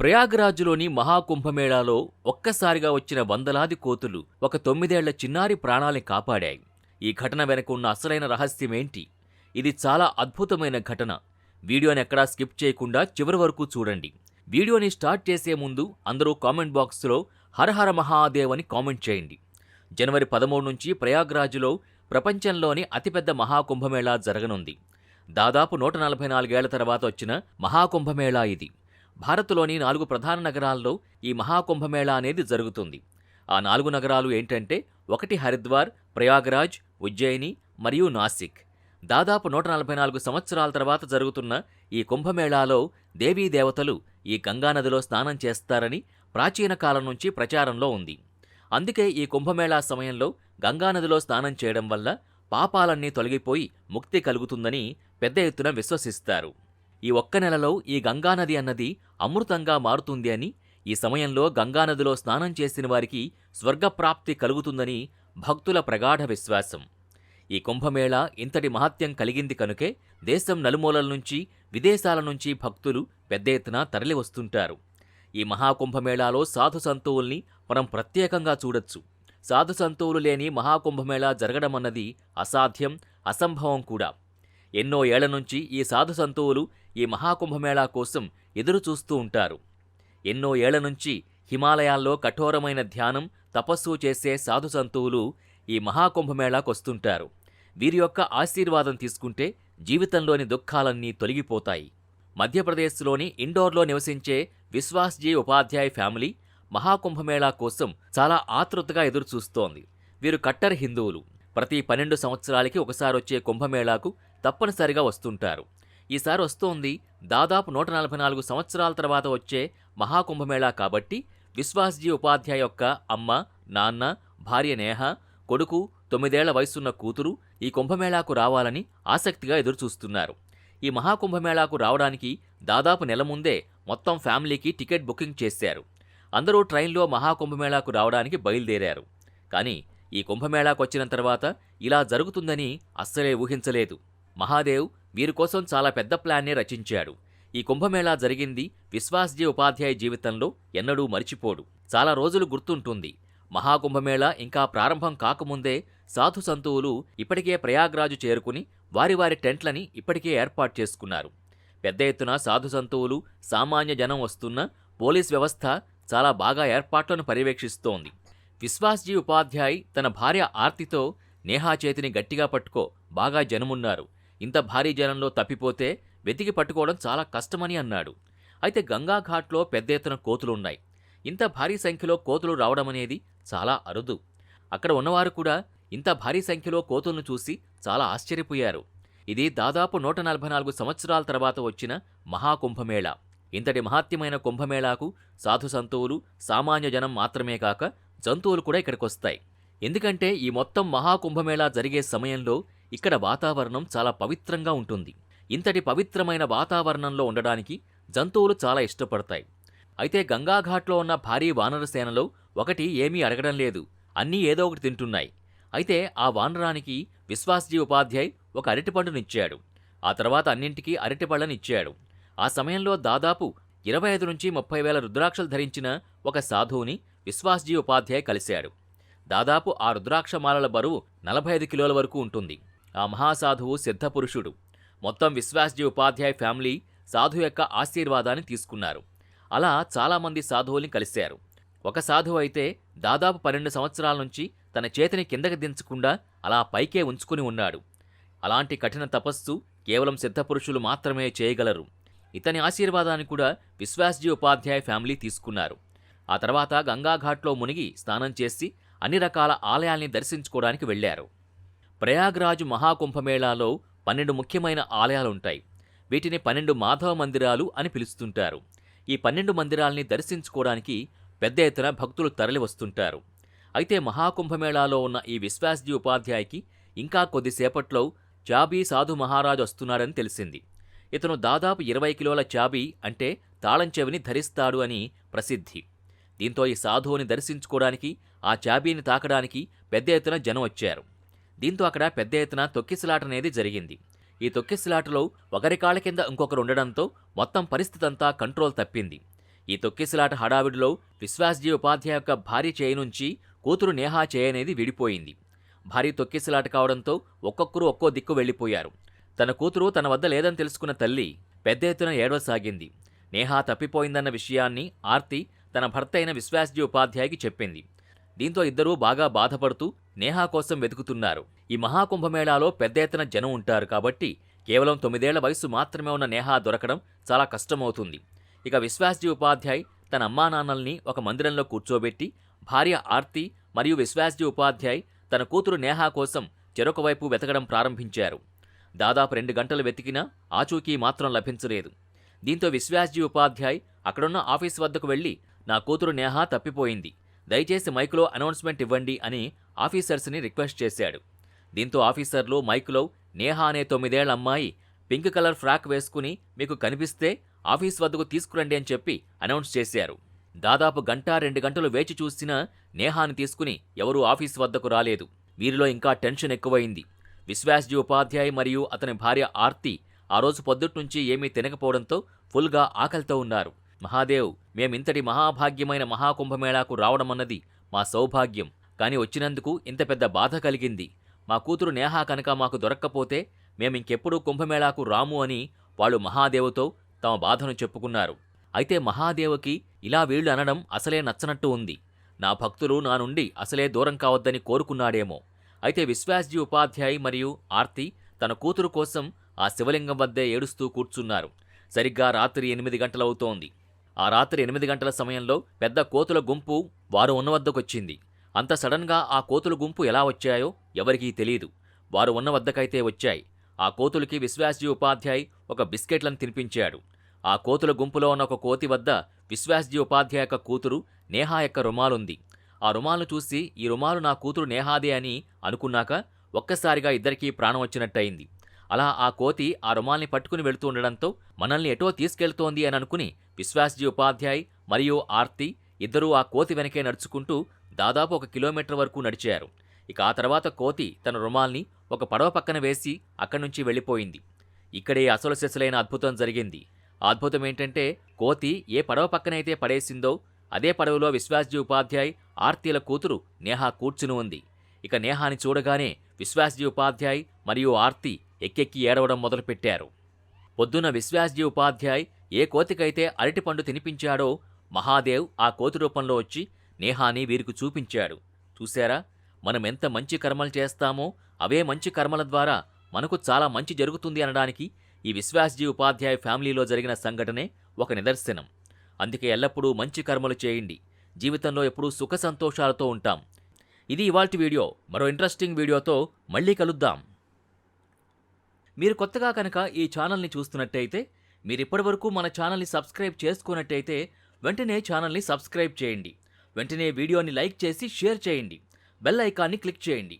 ప్రయాగరాజులోని మహాకుంభమేళాలో ఒక్కసారిగా వచ్చిన వందలాది కోతులు ఒక తొమ్మిదేళ్ళ చిన్నారి ప్రాణాల్ని కాపాడాయి. ఈ ఘటన వెనక ఉన్న అసలైన రహస్యమేంటి ఇది చాలా అద్భుతమైన ఘటన. వీడియోని ఎక్కడా స్కిప్ చేయకుండా చివరి వరకు చూడండి. వీడియోని స్టార్ట్ చేసే ముందు అందరూ కామెంట్ బాక్స్లో హరహర మహాదేవ్ అని కామెంట్ చేయండి. జనవరి పదమూడు నుంచి ప్రయాగ్రాజ్లో ప్రపంచంలోని అతిపెద్ద మహాకుంభమేళా జరగనుంది. దాదాపు నూట నలభై నాలుగేళ్ళ తర్వాత వచ్చిన మహాకుంభమేళా ఇది. భారత్లోని నాలుగు ప్రధాన నగరాల్లో ఈ మహాకుంభమేళా అనేది జరుగుతుంది. ఆ నాలుగు నగరాలు ఏంటంటే ఒకటి హరిద్వార్ ప్రయాగరాజ్ ఉజ్జయిని మరియు నాసిక్. దాదాపు నూట నలభై నాలుగు సంవత్సరాల తర్వాత జరుగుతున్న ఈ కుంభమేళాలో దేవీ దేవతలు ఈ గంగానదిలో స్నానం చేస్తారని ప్రాచీన కాలం నుంచి ప్రచారంలో ఉంది. అందుకే ఈ కుంభమేళా సమయంలో గంగానదిలో స్నానం చేయడం వల్ల పాపాలన్నీ తొలగిపోయి ముక్తి కలుగుతుందని పెద్ద ఎత్తున విశ్వసిస్తారు. ఈ ఒక్క నెలలో ఈ గంగానది అన్నది అమృతంగా మారుతుంది అని ఈ సమయంలో గంగానదిలో స్నానం చేసిన వారికి స్వర్గప్రాప్తి కలుగుతుందని భక్తుల ప్రగాఢ విశ్వాసం. ఈ కుంభమేళ ఇంతటి మహత్యం కలిగింది కనుకే దేశం నలుమూలల నుంచి విదేశాల నుంచి భక్తులు పెద్ద ఎత్తున తరలివస్తుంటారు. ఈ మహాకుంభమేళాలో సాధు సంతువుల్ని మనం ప్రత్యేకంగా చూడొచ్చు. సాధు సంతువులు లేని మహాకుంభమేళా జరగడం అన్నది అసాధ్యం అసంభవం కూడా. ఎన్నో ఏళ్ళ నుంచి ఈ సాధు సంతువులు ఈ మహాకుంభమేళా కోసం ఎదురు చూస్తూ ఉంటారు. ఎన్నో ఏళ్ళ నుంచి హిమాలయాల్లో కఠోరమైన ధ్యానం తపస్సు చేసే సాధు సంతువులు ఈ మహాకుంభమేళాకొస్తుంటారు వీరి యొక్క ఆశీర్వాదం తీసుకుంటే జీవితంలోని దుఃఖాలన్నీ తొలగిపోతాయి. మధ్యప్రదేశ్లోని ఇండోర్లో నివసించే విశ్వాస్జీ ఉపాధ్యాయ్ ఫ్యామిలీ మహాకుంభమేళా కోసం చాలా ఆతృతగా ఎదురుచూస్తోంది. వీరు కట్టర్ హిందువులు. ప్రతి పన్నెండు సంవత్సరాలకి ఒకసారి వచ్చే కుంభమేళాకు తప్పనిసరిగా వస్తుంటారు. ఈసారి వస్తోంది దాదాపు నూట నలభై నాలుగు సంవత్సరాల తర్వాత వచ్చే మహాకుంభమేళా కాబట్టి విశ్వాస్జీ ఉపాధ్యాయ యొక్క అమ్మ నాన్న భార్య నేహ కొడుకు తొమ్మిదేళ్ళ వయసున్న కూతురు ఈ కుంభమేళాకు రావాలని ఆసక్తిగా ఎదురుచూస్తున్నారు. ఈ మహాకుంభమేళాకు రావడానికి దాదాపు నెల ముందే మొత్తం ఫ్యామిలీకి టికెట్ బుకింగ్ చేశారు. అందరూ ట్రైన్లో మహాకుంభమేళాకు రావడానికి బయలుదేరారు. కానీ ఈ కుంభమేళాకు వచ్చిన తర్వాత ఇలా జరుగుతుందని అస్సలే ఊహించలేదు. మహాదేవ్ వీరి కోసం చాలా పెద్ద ప్లాన్నే రచించాడు. ఈ కుంభమేళా జరిగింది విశ్వాస్జీ ఉపాధ్యాయ జీవితంలో ఎన్నడూ మరిచిపోడు. చాలా రోజులు గుర్తుంటుంది. మహాకుంభమేళా ఇంకా ప్రారంభం కాకముందే సాధు సంతువులు ఇప్పటికే ప్రయాగ్రాజు చేరుకుని వారి వారి టెంట్లని ఇప్పటికే ఏర్పాటు చేసుకున్నారు. పెద్ద ఎత్తున సాధు సంతువులు సామాన్య జనం వస్తున్న పోలీస్ వ్యవస్థ చాలా బాగా ఏర్పాట్లను పర్యవేక్షిస్తోంది. విశ్వాస్జీ ఉపాధ్యాయ్ తన భార్య ఆర్తితో నేహా చేతిని గట్టిగా పట్టుకో బాగా జనమున్నారు. ఇంత భారీ జనంలో తప్పిపోతే వెతికి పట్టుకోవడం చాలా కష్టమని అన్నాడు. అయితే గంగాఘాట్లో పెద్ద ఎత్తున కోతులున్నాయి. ఇంత భారీ సంఖ్యలో కోతులు రావడం అనేది చాలా అరుదు. అక్కడ ఉన్నవారు కూడా ఇంత భారీ సంఖ్యలో కోతులను చూసి చాలా ఆశ్చర్యపోయారు. ఇది దాదాపు నూట నలభై నాలుగు సంవత్సరాల తర్వాత వచ్చిన మహాకుంభమేళ. ఇంతటి మహాత్యమైన కుంభమేళాకు సాధు సంతువులు సామాన్య జనం మాత్రమే కాక జంతువులు కూడా ఇక్కడికొస్తాయి. ఎందుకంటే ఈ మొత్తం మహాకుంభమేళా జరిగే సమయంలో ఇక్కడ వాతావరణం చాలా పవిత్రంగా ఉంటుంది. ఇంతటి పవిత్రమైన వాతావరణంలో ఉండడానికి జంతువులు చాలా ఇష్టపడతాయి. అయితే గంగాఘాట్లో ఉన్న భారీ వానర సేనలో ఒకటి ఏమీ అడగడం లేదు. అన్నీ ఏదో ఒకటి తింటున్నాయి. అయితే ఆ వానరానికి విశ్వాస్జీ ఉపాధ్యాయ్ ఒక అరటిపండునిచ్చాడు ఆ తర్వాత అన్నింటికీ అరటిపళ్ళనిచ్చాడు ఆ సమయంలో దాదాపు ఇరవై ఐదు నుంచి ముప్పై వేల రుద్రాక్షలు ధరించిన ఒక సాధువుని విశ్వాస్జీ ఉపాధ్యాయ్ కలిశాడు. దాదాపు ఆ రుద్రాక్షమాలల బరువు నలభై ఐదు కిలోల వరకు ఉంటుంది. ఆ మహాసాధువు సిద్ధపురుషుడు. మొత్తం విశ్వాస్జీ ఉపాధ్యాయ్ ఫ్యామిలీ సాధు యొక్క ఆశీర్వాదాన్ని తీసుకున్నారు. అలా చాలామంది సాధువుల్ని కలిశారు. ఒక సాధువు అయితే దాదాపు పన్నెండు సంవత్సరాల నుంచి తన చేతిని కిందకి దించకుండా అలా పైకే ఉంచుకుని ఉన్నాడు. అలాంటి కఠిన తపస్సు కేవలం సిద్ధపురుషులు మాత్రమే చేయగలరు. ఇతని ఆశీర్వాదాన్ని కూడా విశ్వాస్జీ ఉపాధ్యాయ ఫ్యామిలీ తీసుకున్నారు. ఆ తర్వాత గంగాఘాట్లో మునిగి స్నానం చేసి అన్ని రకాల ఆలయాల్ని దర్శించుకోవడానికి వెళ్ళారు ప్రయాగ్రాజు మహాకుంభమేళాలో పన్నెండు ముఖ్యమైన ఆలయాలుంటాయి. వీటిని పన్నెండు మాధవ మందిరాలు అని పిలుస్తుంటారు. ఈ పన్నెండు మందిరాల్ని దర్శించుకోవడానికి పెద్ద ఎత్తున భక్తులు తరలి వస్తుంటారు అయితే మహాకుంభమేళాలో ఉన్న ఈ విశ్వాస్జీ ఉపాధ్యాయకి ఇంకా కొద్దిసేపట్లో చాబీ సాధు మహారాజు వస్తున్నాడని తెలిసింది. ఇతను దాదాపు ఇరవై కిలోల చాబీ అంటే తాళం చెవిని ధరిస్తాడు అని ప్రసిద్ధి. దీంతో ఈ సాధువుని దర్శించుకోవడానికి ఆ చాబీని తాకడానికి పెద్ద ఎత్తున జనం వచ్చారు. దీంతో అక్కడ పెద్ద ఎత్తున తొక్కిసలాట అనేది జరిగింది. ఈ తొక్కిసలాటలో ఒకరి కాళ్ళ కింద ఇంకొకరు ఉండడంతో మొత్తం పరిస్థితి అంతా కంట్రోల్ తప్పింది. ఈ తొక్కిసలాట హడావిడిలో విశ్వాస్జీ ఉపాధ్యాయ యొక్క భార్య చేయి నుంచి కూతురు నేహా చేయి అనేది విడిపోయింది. భారీ తొక్కిసలాట కావడంతో ఒక్కొక్కరు ఒక్కో దిక్కు వెళ్ళిపోయారు. తన కూతురు తన వద్ద లేదని తెలుసుకున్న తల్లి పెద్ద ఎత్తున ఏడవసాగింది. నేహా తప్పిపోయిందన్న విషయాన్ని ఆర్తి తన భర్త అయిన విశ్వాస్జీ ఉపాధ్యాయకి చెప్పింది. దీంతో ఇద్దరూ బాగా బాధపడుతూ నేహా కోసం వెతుకుతున్నారు. ఈ మహాకుంభమేళాలో పెద్ద ఎత్తున జనం ఉంటారు కాబట్టి కేవలం తొమ్మిదేళ్ళ వయసు మాత్రమే ఉన్న నేహా దొరకడం చాలా కష్టమవుతుంది. ఇక విశ్వాస్జీ ఉపాధ్యాయ్ తన అమ్మా నాన్నల్ని ఒక మందిరంలో కూర్చోబెట్టి భార్య ఆర్తి మరియు విశ్వాస్జీ ఉపాధ్యాయ్ తన కూతురు నేహా కోసం చెరొక వైపు వెతకడం ప్రారంభించారు. దాదాపు రెండు గంటలు వెతికినా ఆచూకీ మాత్రం లభించలేదు. దీంతో విశ్వాస్జీ ఉపాధ్యాయ్ అక్కడున్న ఆఫీస్ వద్దకు వెళ్ళి నా కూతురు నేహా తప్పిపోయింది. దయచేసి మైకులో అనౌన్స్మెంట్ ఇవ్వండి అని ఆఫీసర్స్ని రిక్వెస్ట్ చేశాడు. దీంతో ఆఫీసర్లు మైకులో నేహా అనే తొమ్మిదేళ్ళ అమ్మాయి పింక్ కలర్ ఫ్రాక్ వేసుకుని మీకు కనిపిస్తే ఆఫీస్ వద్దకు తీసుకురండి అని చెప్పి అనౌన్స్ చేశారు. దాదాపు గంట రెండు గంటలు వేచి చూసినా నేహాని తీసుకుని ఎవరూ ఆఫీస్ వద్దకు రాలేదు. వీరిలో ఇంకా టెన్షన్ ఎక్కువైంది. విశ్వాస్జీ ఉపాధ్యాయ్ మరియు అతని భార్య ఆర్తి ఆ రోజు పొద్దుట్నుంచి ఏమీ తినకపోవడంతో ఫుల్గా ఆకలితో ఉన్నారు. మహాదేవ్ మేమింతటి మహాభాగ్యమైన మహాకుంభమేళాకు రావడమన్నది మా సౌభాగ్యం. కానీ వచ్చినందుకు ఇంత పెద్ద బాధ కలిగింది. మా కూతురు నేహా కనుక మాకు దొరక్కపోతే మేమింకెప్పుడూ కుంభమేళాకు రాము అని వాళ్ళు మహాదేవుతో తమ బాధను చెప్పుకున్నారు. అయితే మహాదేవుకి ఇలా వీళ్ళు అనడం అసలే నచ్చనట్టు ఉంది. నా భక్తులు నా నుండి అసలే దూరం కావద్దని కోరుకున్నాడేమో. అయితే విశ్వాస్జీ ఉపాధ్యాయ్ మరియు ఆర్తి తన కూతురు కోసం ఆ శివలింగం వద్దే ఏడుస్తూ కూర్చున్నారు. సరిగ్గా రాత్రి ఎనిమిది గంటలవుతోంది. ఆ రాత్రి ఎనిమిది గంటల సమయంలో పెద్ద కోతుల గుంపు వారు ఉన్న వద్దకొచ్చింది. అంత సడన్గా ఆ కోతుల గుంపు ఎలా వచ్చాయో ఎవరికీ తెలియదు వారు ఉన్న వద్దకైతే వచ్చాయి. ఆ కోతులకి విశ్వాస్జీ ఉపాధ్యాయ్ ఒక బిస్కెట్లను తినిపించాడు. ఆ కోతుల గుంపులో ఉన్న ఒక కోతి వద్ద విశ్వాస్జీ ఉపాధ్యాయ యొక్క కూతురు నేహా యొక్క రుమాలుంది. ఆ రుమాలు చూసి ఈ రుమాలు నా కూతురు నేహాదే అని అనుకున్నాక ఒక్కసారిగా ఇద్దరికీ ప్రాణం వచ్చినట్టయింది. అలా ఆ కోతి ఆ రుమాల్ని పట్టుకుని వెళుతూ ఉండడంతో మనల్ని ఎటో తీసుకెళ్తోంది అని అనుకుని విశ్వాస్జీ ఉపాధ్యాయ్ మరియు ఆర్తి ఇద్దరూ ఆ కోతి వెనకే నడుచుకుంటూ దాదాపు ఒక కిలోమీటర్ వరకు నడిచారు. ఇక ఆ తర్వాత కోతి తన రుమాల్ని ఒక పడవ పక్కన వేసి అక్కడి నుంచి వెళ్ళిపోయింది. ఇక్కడే అసలు సెసలైన అద్భుతం జరిగింది. ఆ అద్భుతం ఏంటంటే కోతి ఏ పడవ పక్కనైతే పడేసిందో అదే పడవలో విశ్వాస్జీ ఉపాధ్యాయ్ ఆర్తీల కూతురు నేహా కూర్చుని ఉంది. ఇక నేహాని చూడగానే విశ్వాస్జీ ఉపాధ్యాయ్ మరియు ఆర్తి ఎక్కెక్కి ఏడవడం మొదలుపెట్టారు. పొద్దున విశ్వాస్జీ ఉపాధ్యాయ్ ఏ కోతికైతే అరటిపండు తినిపించాడో మహాదేవ్ ఆ కోతి రూపంలో వచ్చి నేహాని వీరికి చూపించాడు. చూశారా? మనం ఎంత మంచి కర్మలు చేస్తామో అవే మంచి కర్మల ద్వారా మనకు చాలా మంచి జరుగుతుంది అనడానికి ఈ విశ్వాస్జీ ఉపాధ్యాయ ఫ్యామిలీలో జరిగిన సంఘటనే ఒక నిదర్శనం. అందుకే ఎల్లప్పుడూ మంచి కర్మలు చేయండి. జీవితంలో ఎప్పుడూ సుఖ సంతోషాలతో ఉంటాం. ఇది ఇవాల్టి వీడియో. మరో ఇంట్రెస్టింగ్ వీడియోతో మళ్ళీ కలుద్దాం. మీరు కొత్తగా కనుక ఈ ఛానల్ని చూస్తున్నట్టయితే మీరు ఇప్పటివరకు మన ఛానల్ని సబ్స్క్రైబ్ చేసుకున్నట్టయితే వెంటనే ఛానల్ని సబ్స్క్రైబ్ చేయండి. వెంటనే వీడియోని లైక్ చేసి షేర్ చేయండి. బెల్ ఐకాన్ని క్లిక్ చేయండి.